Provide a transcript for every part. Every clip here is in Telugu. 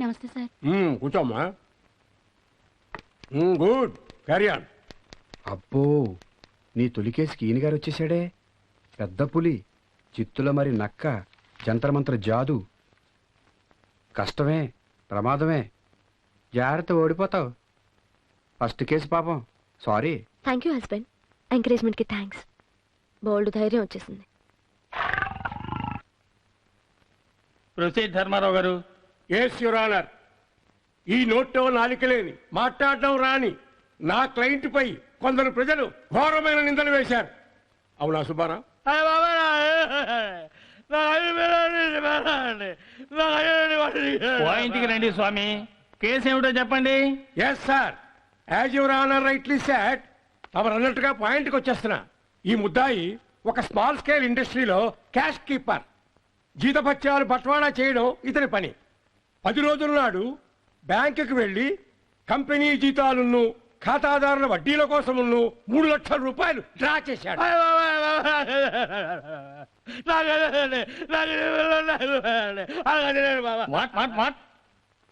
నమస్తే సార్. మ్మ్, కూర్చోమ్మా. మ్మ్, గుడ్. క్యారీ ఆన్ అబ్బో నీ తొలికేసికి ఈయన గారు వచ్చేసాడే పెద్ద పులి చిత్తుల మరి నక్క జంతరమంత్ర జాదు. కష్టమే ప్రమాదమే. జాగ్రత్త ఓడిపోతావు. ఫస్ట్ కేసు పాపం. సారీ థ్యాంక్ యూ హస్బెండ్ ఎంకరేజ్మెంట్కి థ్యాంక్స్ బోల్డ్ ధైర్యం వచ్చేసింది. ప్రొసీడ్ ధర్మారావు గారు ఎస్ యువర్ ఆనర్ ఈ నోట్లో నాలికలేని మాట్లాడడం రాని నా క్లయింట్ పై కొందరు ప్రజలు ఘోరమైన నిందలు వేశారు. అవునా సుబ్బారావు? పాయింట్కి రండి స్వామి. కేసు ఏమిటో చెప్పండి. Yes sir as your honour rightly said తమరు అన్నట్టుగా పాయింట్కి వచ్చేస్తున్నా. ఈ ముద్దాయి ఒక స్మాల్ స్కేల్ ఇండస్ట్రీలో క్యాష్ కీపర్ జీతభత్యాలు బట్వాడా చేయడం ఇతని పని. పది రోజుల నాడు బ్యాంకుకి వెళ్ళి కంపెనీ జీతాలను ఖాతాదారుల వడ్డీల కోసమును మూడు లక్షల రూపాయలు డ్రా చేశాడు.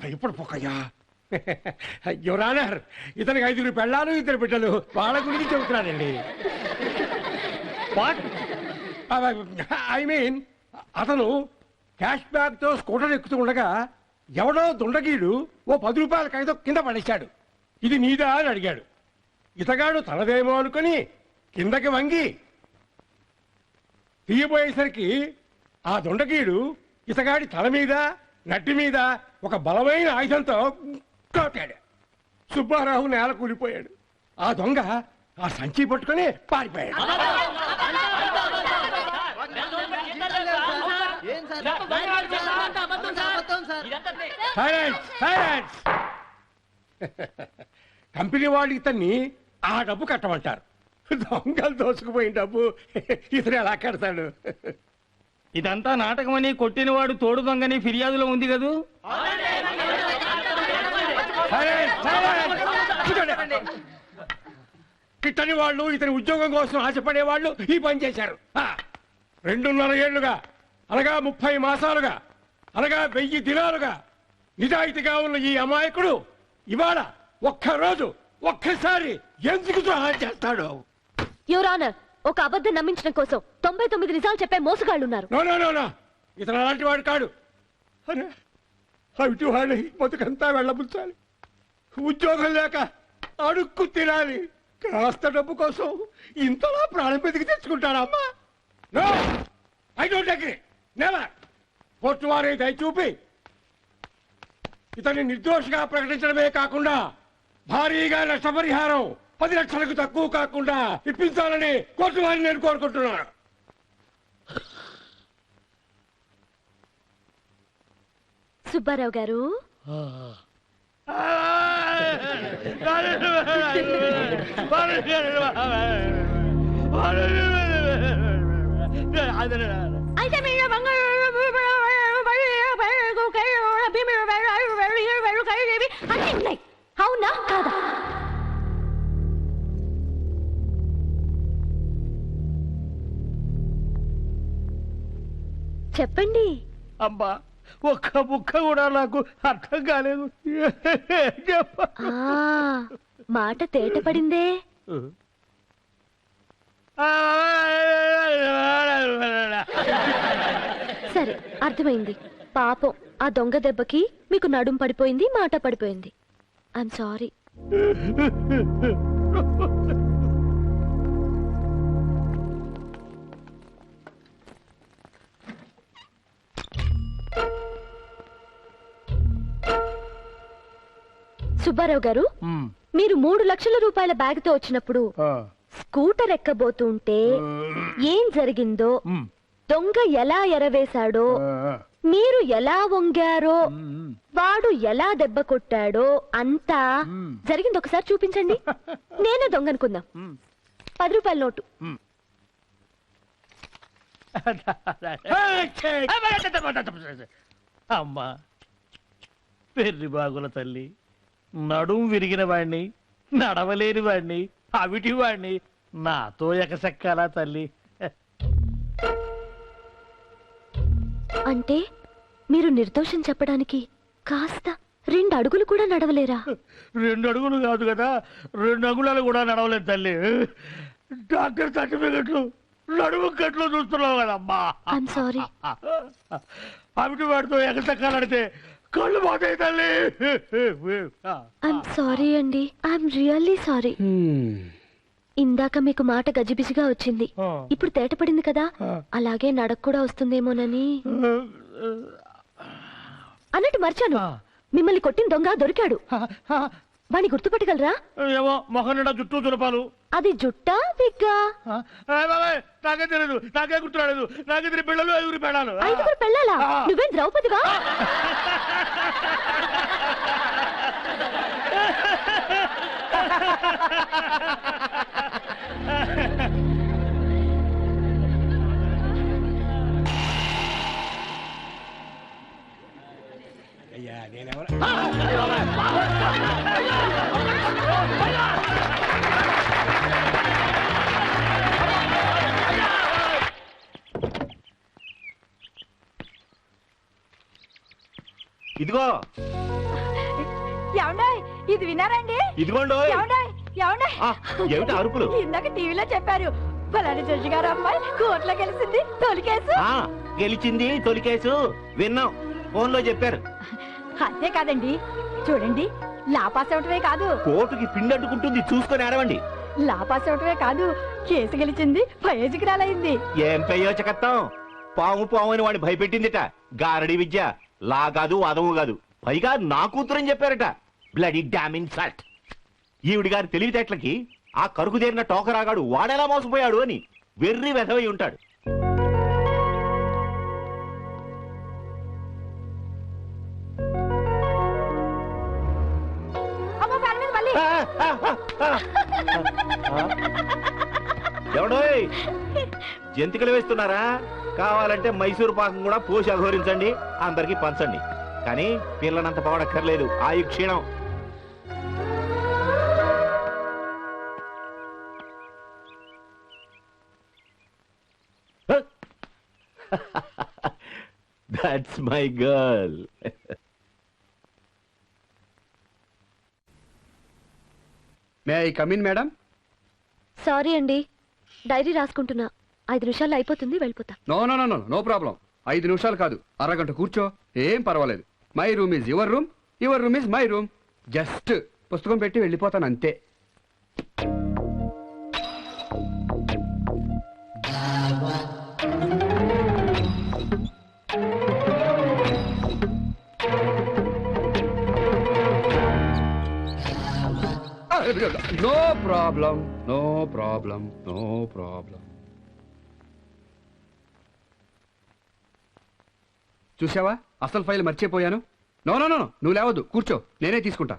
ఇప్పుడు పొక్కయ్యా యువరానర్ ఇతనికి ఐదుగురు పెళ్ళాలు ఇద్దరు బిడ్డలు వాళ్ళ గురించి చెబుతున్నానండి. ఐ మీన్ అతను క్యాష్ బ్యాగ్తో స్కూటర్ ఎక్కుతూ ఉండగా ఎవడో దుండగీడు ఓ పది రూపాయల కాగితం కింద పడేశాడు. ఇది నీదా అని అడిగాడు. ఇతగాడు తనదేమో అనుకుని కిందకి వంగి తీయబోయేసరికి ఆ దొండగీడు ఇతగాడి తల మీద నట్టి మీద ఒక బలమైన ఆయుధంతో కొట్టాడు సుబ్బారావు నేల కూలిపోయాడు. ఆ దొంగ ఆ సంచి పట్టుకొని పారిపోయాడు. కంపెనీ వాళ్ళు ఇతన్ని ఆ డబ్బు కట్టమంటారు. దొంగలు దోసుకుపోయిన డబ్బు ఇతను ఎలా కడతాడు? ఇదంతా నాటకమని కొట్టినవాడు తోడు దొంగని ఫిర్యాదులో ఉంది కదూ. కిట్టని వాళ్ళు ఇతని ఉద్యోగం కోసం ఆశపడే వాళ్ళు ఈ పని చేశారు. ఆ, రెండున్నర ఏళ్ళుగా అనగా ముప్పై మాసాలుగా అనగా వెయ్యి దినాలుగా నిజాయితీగా ఉన్న ఈ అమాయకుడు ఇవాళ ఒక్కరోజు ఒక్కసారి ఎందుకు సహాయం చేస్తాడు? యువర్ ఆనర్ ఒక అబద్ధం నమ్మించడం కోసం తొంభై తొమ్మిది నిజాలు చెప్పే మోసగాళ్ళు ఉన్నారు నో నో నో నో. ఇతను అలాంటి వాడు కాడు. అరే అవిటి వాడి బతుకంతా వెళ్ళబుచ్చాలి ఉద్యోగం లేక అడుక్కు తినాలి. కాస్త డబ్బు కోసం ఇంతలా ప్రాణం బతికి తెచ్చుకుంటాడమ్మా no I don't agree. Never court వారి దయ చూపి ఇతన్ని నిర్దోషిగా ప్రకటించడమే కాకుండా భారీగా నష్టపరిహారం పది లక్షలకు తక్కువ కాకుండా ఇప్పించాలని కోర్టు వారిని నేను కోరుకుంటున్నాను సుబ్బారావు గారు. అయితే మీరు అన్నీ ఉన్నాయి అవునా కాదా చెప్పండి. అబ్బా ఒక్క ముక్క కూడా నాకు అర్థం కాలేదు. మాట తేట పడిందే సరే అర్థమైంది. పాపం. ఆ దొంగ దెబ్బకి మీకు నడుం పడిపోయింది మాట పడిపోయింది. ఐఎమ్ సారీ సుబ్బారావు గారు మీరు మూడు లక్షల రూపాయల బ్యాగ్తో వచ్చినప్పుడు స్కూటర్ ఎక్కబోతుంటే ఏం జరిగిందో దొంగ ఎలా ఎరవేశాడో మీరు ఎలా వంగారో వాడు ఎలా దెబ్బ కొట్టాడో అంతా జరిగింది ఒకసారి చూపించండి. నేనే దొంగ అనుకుందాం పది రూపాయల నోటు. అమ్మా పెర్రి బాగుల తల్లి నడుం విరిగిన వాణ్ణి నడవలేని వాణ్ణి అవిటి వాణ్ణి నాతో ఎకసెక్కాలా తల్లి. అంటే మీరు నిర్దోషం చెప్పడానికి కాస్త రెండు అడుగులు కూడా నడవలేరా? రెండు అడుగులు కాదు కదా రెండు అంగుళాలు కూడా నడవలేదు తల్లి. డాక్టర్ సర్టిఫికెట్లు నడుము కట్లు చూస్తున్నావు కదమ్మా. ఐఎమ్ సారీ అవిటి వాడితో ఎగసక్కాలంటే కళ్ళు పోతాయి తల్లి. ఐఎమ్ సారీ అండి. I'm really sorry. ఇందాక మీకు మాట గజిబిజిగా వచ్చింది. ఇప్పుడు తేట పడింది కదా అలాగే నడక కూడా వస్తుందేమోనని అన్నట్టు మర్చాను. మిమ్మల్ని కొట్టిన దొంగ దొరికాడు. వాణ్ణి గుర్తుపట్టగలరా? ఏమో మొహం నిండా చుట్టూ చులపాలు అది జుట్టా విగ్గా ఆ, ఏయ్ బాబాయ్, నాకే తెలియదు నాకే గుర్తురాలేదు. నాకే తెలియదు పిల్లలు ఐదుగురు పెడాలు ఐదుగురు పెళ్ళాలా? నువ్వేం ద్రౌపదివా? అయ్యా నేనెవరు ఇదిగో. ఏమండాయ్ ఇది విన్నారండి ఇదిగోండి ఏమండాయ్ ఏమిటి అరుపులు? ఇందాక టీవీలో చెప్పారు ఫలాని జడ్జి గారు అమ్మాయి కోర్టులో గెలిచింది తొలి కేసు ఆ గెలిచింది తొలి కేసు విన్నాం. ఫోన్లో చెప్పారు. అంతే కాదండి. చూడండి లాపాస్ అవటమే కాదు. కోర్టుకి పిండి అడ్డుకుంటుంది చూసుకొని ఆడవండి లాపాస్ అవటమే కాదు కేసు గెలిచింది ప్రయోజకురాలైంది ఏం పెయ్యోచకత్తం పాము పాము అని వాడిని భయపెట్టిందిట. గారడి విద్య. లా కాదు వాదము కాదు. పైగా నా కూతురని చెప్పారట. బ్లడీ డామిన్ సల్ట్ ఈవిడి గారి తెలివితేటలకి ఆ కరుకు తీరిన టోకరాగాడు వాడెలా మోసపోయాడు అని వెర్రి వెధవై ఉంటాడు. ఎవడోయ్? జంతికలు వేస్తున్నారా? కావాలంటే మైసూరు పాకం కూడా పోసి అఘోరించండి అందరికి పంచండి. కానీ పిల్లనంత పవడక్కర్లేదు ఆయు క్షీణం that's my girl may I come in madam sorry అండి డైరీ రాసుకుంటున్నా. ఐదు నిమిషాల్లో అయిపోతుంది వెళ్ళిపోతా. No no no no no problem ఐదు నిమిషాలు కాదు. అరగంట కూర్చో. ఏం పర్వాలేదు. My room is your room your room is my room just పుస్తకం పెట్టి వెళ్ళిపోతాను అంతే. No problem no problem no problem చూసావా అసలు ఫైల్ మర్చిపోయాను. నో నో నో నో, నువ్వు లేవద్దు. కూర్చో. నేనే తీసుకుంటా.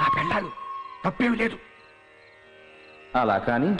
నా పెళ్ళాలు తప్పేమి లేదు. అలా కానీ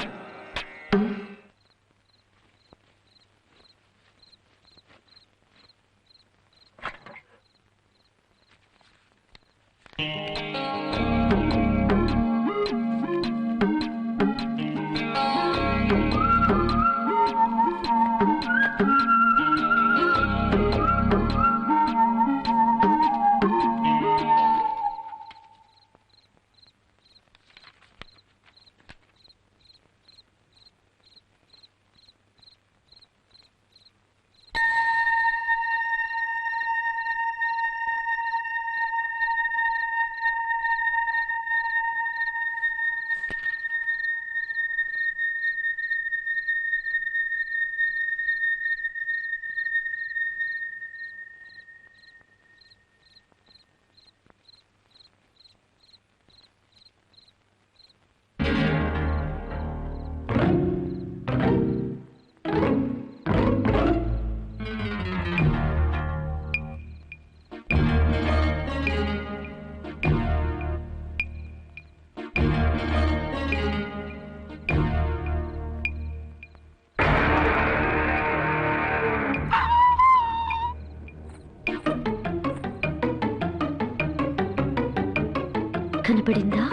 కనపడిందా?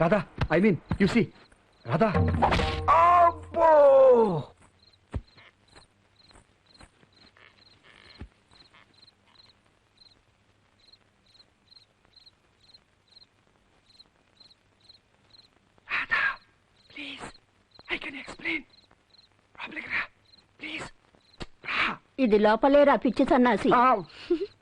Radha I mean you see. Radha. ఇది లోపలేరా పిచ్చి సన్నాసి.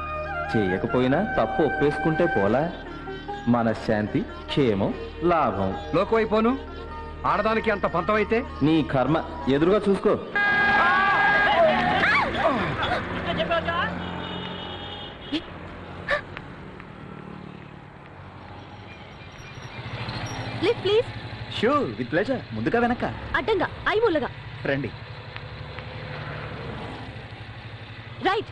చేయకపోయినా తప్పు ఒప్పేసుకుంటే పోలా. మనశ్శాంతి క్షేమం లాభం. లోకువైపోను. ఆడదానికి అంత పంతమైతే? నీ కర్మ ఎదురుగా చూసుకో. ప్లీజ్ ప్లీజ్ విత్ ప్లెజర్ ముందుగా వెనక అడ్డంగా ఐమూలగా రండి. Right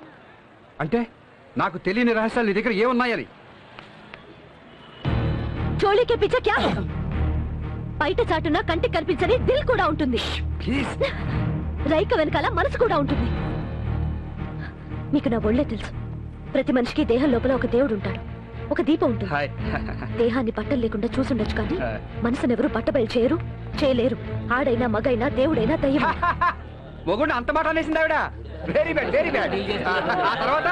అంటే నాకు తెలియని రహస్యాలు నీ దగ్గర ఏమున్నాయని? చోళీకే పిచ్చ క్యా బయట చాటున కంటికి కనిపించని దిల్ కూడా ఉంటుంది. ప్లీజ్. రైక వెనకాల మనసు కూడా ఉంటుంది. మీకు నా ఒళ్ళే తెలుసు. ప్రతి మనిషికి దేహం లోపల ఒక దేవుడు ఉంటాడు. ఒక దీపం ఉంటుంది. హాయ్. దేహాన్ని బట్టలు లేకుండా చూసుండొచ్చు కానీ మనసును ఎవరు బట్టబయలు చేయరు చేయలేరు. ఆడైనా మగైనా దేవుడైనా దయ్యం మొగుడు అంత మాట అనేసింది ఆవిడ. వెరీ బ్యాడ్ వెరీ బ్యాడ్ ఆ తర్వాత?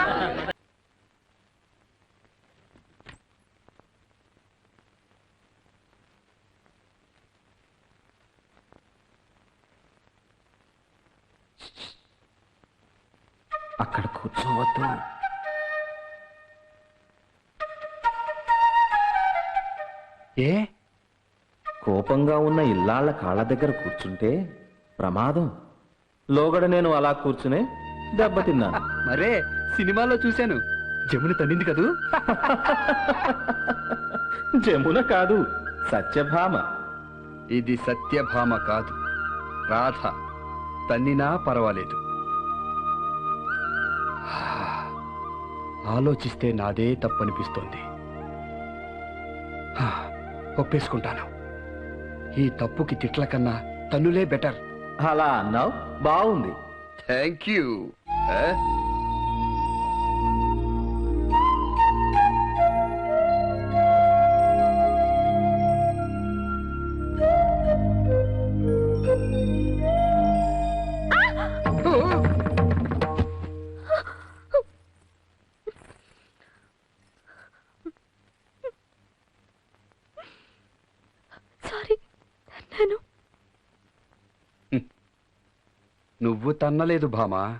అక్కడ కూర్చోవద్దు. ఏ? కోపంగా ఉన్న ఇల్లాళ్ళ కాళ్ళ దగ్గర కూర్చుంటే ప్రమాదం. లోగడ నేను అలా కూర్చునే దెబ్బతిన్నాను. మరే సినిమాలో చూశాను. జమున తన్నింది కదూ? జమున కాదు సత్యభామ. ఇది సత్యభామ కాదు. రాధ తన్నినా పర్వాలేదు. ఆలోచిస్తే నాదే తప్పనిపిస్తోంది. ఒప్పేసుకుంటాను. ఈ తప్పుకి తిట్ల కన్నా తన్నులే బెటర్. అలా అన్నావు? బాగుంది థ్యాంక్ యూ. నువ్వు తన్నలేదు Bhama.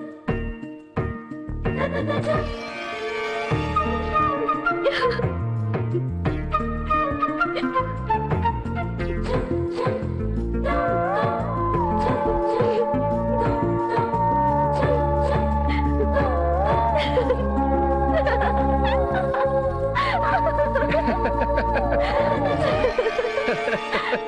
Ha ha ha ha!